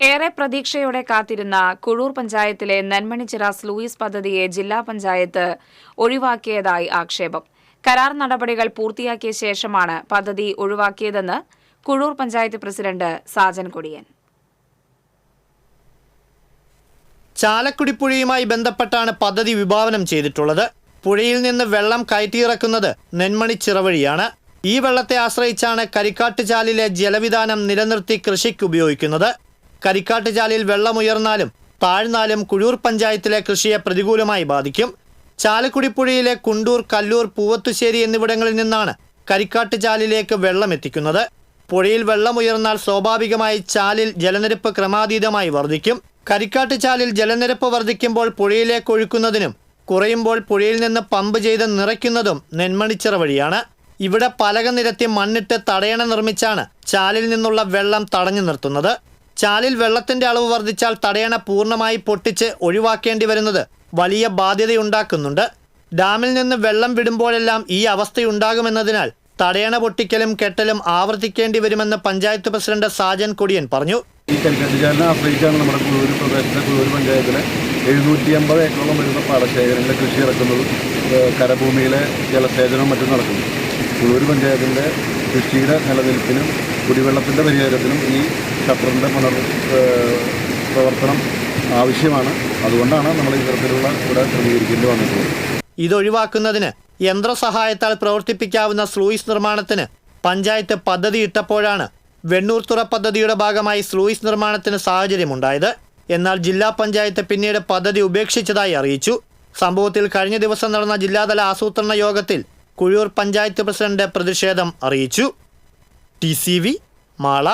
ഏറെ പ്രതീക്ഷയോടെ കാത്തിരുന്ന കുഴൂർ പഞ്ചായത്തിലെ നെന്മണിച്ചിറ ലൂയിസ് പദ്ധതിയെ ജില്ലാ പഞ്ചായത്ത് ഒഴിവാക്കിയതായി ആക്ഷേപം. കരാർ നടപടികൾ പൂർത്തിയാക്കിയ ശേഷമാണ് പദ്ധതി ഒഴിവാക്കിയതെന്ന് കുഴൂർ പഞ്ചായത്ത് പ്രസിഡന്റ് സാജൻ കൊടിയൻ. ചാലക്കുടി പുഴയുമായി ബന്ധപ്പെട്ടാണ് പദ്ധതി വിഭാവനം ചെയ്തിട്ടുള്ളത്. പുഴയിൽ നിന്ന് വെള്ളം കയറ്റിയിറക്കുന്നത് നെന്മണി ചിറവഴിയാണ്. ഈ വെള്ളത്തെ ആശ്രയിച്ചാണ് കരിക്കാട്ടുചാലിലെ ജലവിധാനം നിലനിർത്തി കൃഷിക്ക് ഉപയോഗിക്കുന്നത്. കരിക്കാട്ട് ചാലിൽ വെള്ളമുയർന്നാലും താഴ്ന്നാലും കുഴൂർ പഞ്ചായത്തിലെ കൃഷിയെ പ്രതികൂലമായി ബാധിക്കും. ചാലക്കുടിപ്പുഴയിലെ കുണ്ടൂർ കല്ലൂർ പൂവത്തുശ്ശേരി എന്നിവിടങ്ങളിൽ നിന്നാണ് കരിക്കാട്ടുചാലിലേക്ക് വെള്ളം എത്തിക്കുന്നത് പുഴയിൽ വെള്ളമുയർന്നാൽ സ്വാഭാവികമായി ചാലിൽ ജലനിരപ്പ് ക്രമാതീതമായി വർദ്ധിക്കും. കരിക്കാട്ടുചാലിൽ ജലനിരപ്പ് വർദ്ധിക്കുമ്പോൾ പുഴയിലേക്ക് ഒഴുക്കുന്നതിനും കുറയുമ്പോൾ പുഴയിൽ നിന്ന് പമ്പ് ചെയ്ത് നിറയ്ക്കുന്നതും നെന്മണിച്ചിറ വഴിയാണ്. ഇവിടെ പലക നിരത്തി മണ്ണിട്ട് തടയണ നിർമ്മിച്ചാണ് ചാലിൽ നിന്നുള്ള വെള്ളം തടഞ്ഞു നിർത്തുന്നത്. ചാലിൽ വെള്ളത്തിന്റെ അളവ് വർദ്ധിച്ചാൽ തടയണ പൂർണമായി പൊട്ടിച്ച് ഒഴിവാക്കേണ്ടി വരുന്നത് വലിയ ബാധ്യതയുണ്ടാക്കുന്നുണ്ട്. ഡാമിൽ നിന്ന് വെള്ളം വിടുമ്പോഴെല്ലാം ഈ അവസ്ഥയുണ്ടാകുമെന്നതിനാൽ തടയണ പൊട്ടിക്കലും കെട്ടലും ആവർത്തിക്കേണ്ടി വരുമെന്ന് പഞ്ചായത്ത് പ്രസിഡന്റ് സാജൻ കൊടിയൻ പറഞ്ഞു. ഈ കരിക്കട്ടുചാലിനെ ആശ്രയിച്ചാണ് നമ്മുടെ കുളൂർ പ്രദേശത്തെ കുളൂർ പഞ്ചായത്തിലെ എഴുന്നൂറ്റി അമ്പത് ഏക്കറോളം വരുന്ന പാടശേഖരങ്ങളിലെ കൃഷി ഇറക്കുന്നതും കരഭൂമിയിലെ ജലസേചനവും മറ്റും നടക്കുന്നു. കുളൂർ പഞ്ചായത്തിന്റെ കൃഷിയുടെ നിലനിൽപ്പിനും കുടിവെള്ളത്തിന്റെ പരിഹാരത്തിനും ഈ ഷട്ടറിന്റെ പുനർ പ്രവർത്തനം ആവശ്യമാണ്. അതുകൊണ്ടാണ് നമ്മൾ ഇത്തരത്തിലുള്ള ഇവിടെ ക്രമീകരിക്കേണ്ടി വന്നിട്ടുള്ളത്. ഇതൊഴിവാക്കുന്നതിന് യന്ത്രസഹായത്താൽ പ്രവർത്തിപ്പിക്കാവുന്ന സ്ലൂയിസ് നിർമ്മാണത്തിന് പഞ്ചായത്ത് പദ്ധതി പദ്ധതിയിട്ടപ്പോഴാണ് വെണ്ണൂർത്തുറ പദ്ധതിയുടെ ഭാഗമായി സ്ലൂയിസ് നിർമ്മാണത്തിന് സാഹചര്യമുണ്ടായത്. എന്നാൽ ജില്ലാ പഞ്ചായത്ത് പിന്നീട് പദ്ധതി ഉപേക്ഷിച്ചതായി അറിയിച്ചു. സംഭവത്തിൽ കഴിഞ്ഞ ദിവസം നടന്ന ജില്ലാതല ആസൂത്രണ യോഗത്തിൽ കുഴൂർ പഞ്ചായത്ത് പ്രസിഡന്റ് പ്രതിഷേധം അറിയിച്ചു. T C V Mala